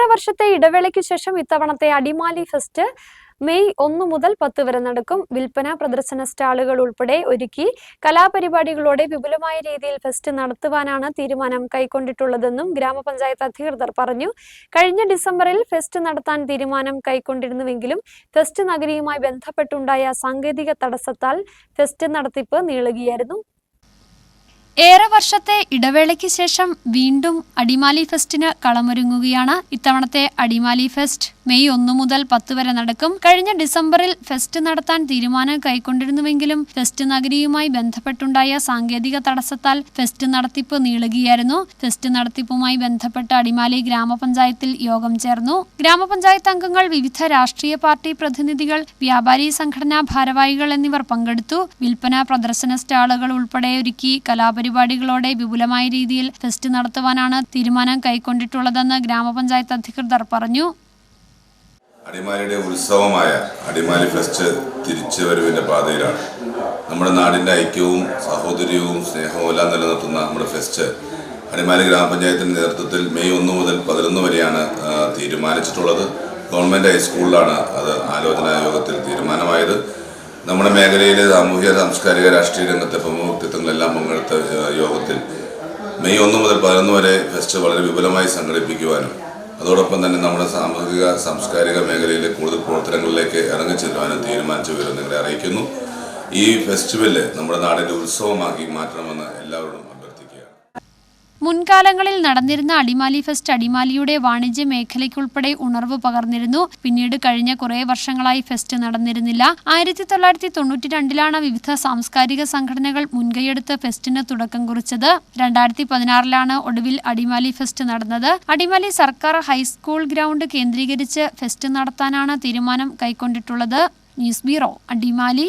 ഏറെ വർഷത്തെ ഇടവേളയ്ക്ക് ശേഷം ഇത്തവണത്തെ അടിമാലി ഫെസ്റ്റ് മെയ് ഒന്ന് മുതൽ പത്ത് വരെ നടക്കും. വിൽപ്പന പ്രദർശന സ്റ്റാളുകൾ ഉൾപ്പെടെ ഒരുക്കി കലാപരിപാടികളോടെ വിപുലമായ രീതിയിൽ ഫെസ്റ്റ് നടത്തുവാനാണ് തീരുമാനം കൈക്കൊണ്ടിട്ടുള്ളതെന്നും ഗ്രാമപഞ്ചായത്ത് അധികൃതർ പറഞ്ഞു. കഴിഞ്ഞ ഡിസംബറിൽ ഫെസ്റ്റ് നടത്താൻ തീരുമാനം കൈക്കൊണ്ടിരുന്നുവെങ്കിലും ഫെസ്റ്റ് നഗരിയുമായി ബന്ധപ്പെട്ടുണ്ടായ സാങ്കേതിക തടസ്സത്താൽ ഫെസ്റ്റ് നടത്തിപ്പ് നീളുകയായിരുന്നു. ഏറെ വർഷത്തെ ഇടവേളയ്ക്ക് ശേഷം വീണ്ടും അടിമാലി ഫെസ്റ്റിന് കളമൊരുങ്ങുകയാണ്. ഇത്തവണത്തെ അടിമാലി ഫെസ്റ്റ് മെയ് ഒന്ന് മുതൽ പത്ത് വരെ നടക്കും. കഴിഞ്ഞ ഡിസംബറിൽ ഫെസ്റ്റ് നടത്താൻ തീരുമാനം കൈക്കൊണ്ടിരുന്നുവെങ്കിലും ഫെസ്റ്റ് നഗരിയുമായി ബന്ധപ്പെട്ടുണ്ടായ സാങ്കേതിക തടസ്സത്താൽ ഫെസ്റ്റ് നടത്തിപ്പ് നീളുകയായിരുന്നു. ഫെസ്റ്റ് നടത്തിപ്പുമായി ബന്ധപ്പെട്ട് അടിമാലി ഗ്രാമപഞ്ചായത്തിൽ യോഗം ചേർന്നു. ഗ്രാമപഞ്ചായത്ത് അംഗങ്ങൾ വിവിധ രാഷ്ട്രീയ പാർട്ടി പ്രതിനിധികൾ വ്യാപാരി സംഘടനാ ഭാരവാഹികൾ എന്നിവർ പങ്കെടുത്തു. വിൽപ്പന പ്രദർശന സ്റ്റാളുകൾ ഉൾപ്പെടെ ഒരുക്കി കലാപരിപാടികളോടെ വിപുലമായ രീതിയിൽ ഫെസ്റ്റ് നടത്തുവാനാണ് തീരുമാനം കൈക്കൊണ്ടിട്ടുള്ളതെന്ന് ഗ്രാമപഞ്ചായത്ത് അധികൃതർ പറഞ്ഞു. അടിമാലിയുടെ ഉത്സവമായ അടിമാലി ഫെസ്റ്റ് തിരിച്ചുവരവിന്റെ പാതയിലാണ്. നമ്മുടെ നാടിന്റെ ഐക്യവും സഹോദര്യവും സ്നേഹവും എല്ലാം നിലനിർത്തുന്ന നമ്മുടെ ഫെസ്റ്റ് അടിമാലി ഗ്രാമപഞ്ചായത്തിന്റെ നേതൃത്വത്തിൽ മെയ് ഒന്ന് മുതൽ പതിനൊന്ന് വരെയാണ് തീരുമാനിച്ചിട്ടുള്ളത്. ഗവൺമെന്റ് ഹൈസ്കൂളിലാണ് അത് ആലോചനാ യോഗത്തിൽ തീരുമാനമായത്. നമ്മുടെ മേഖലയിലെ സാമൂഹ്യ സാംസ്കാരിക രാഷ്ട്രീയ രംഗത്തെ പ്രമുഖ വ്യക്തിത്വങ്ങളെല്ലാം പങ്കെടുത്ത യോഗത്തിൽ മെയ് ഒന്ന് മുതൽ പതിനൊന്ന് വരെ ഫെസ്റ്റ് വളരെ വിപുലമായി സംഘടിപ്പിക്കുവാനും അതോടൊപ്പം തന്നെ നമ്മുടെ സാമൂഹിക സാംസ്കാരിക മേഖലയിലെ കൂടുതൽ പ്രവർത്തനങ്ങളിലേക്ക് ഇറങ്ങിച്ചെല്ലുവാനും തീരുമാനിച്ചു വിവരം നിങ്ങളെ അറിയിക്കുന്നു. ഈ ഫെസ്റ്റിവൽ നമ്മുടെ നാടിന്റെ ഉത്സവമാക്കി മാറ്റണമെന്ന് എല്ലാവരോടും മുൻകാലങ്ങളിൽ നടന്നിരുന്ന അടിമാലി ഫെസ്റ്റ് അടിമാലിയുടെ വാണിജ്യ മേഖലയ്ക്കുൾപ്പെടെ ഉണർവ് പകർന്നിരുന്നു. പിന്നീട് കഴിഞ്ഞ കുറേ വർഷങ്ങളായി ഫെസ്റ്റ് നടന്നിരുന്നില്ല. ആയിരത്തി തൊള്ളായിരത്തി തൊണ്ണൂറ്റി രണ്ടിലാണ് വിവിധ സാംസ്കാരിക സംഘടനകൾ മുൻകൈയെടുത്ത് ഫെസ്റ്റിന് തുടക്കം കുറിച്ചത്. രണ്ടായിരത്തി പതിനാറിലാണ് ഒടുവിൽ അടിമാലി ഫെസ്റ്റ് നടന്നത്. അടിമാലി സർക്കാർ ഹൈസ്കൂൾ ഗ്രൗണ്ട് കേന്ദ്രീകരിച്ച് ഫെസ്റ്റ് നടത്താനാണ് തീരുമാനം കൈക്കൊണ്ടിട്ടുള്ളത്. News bureau Adimali.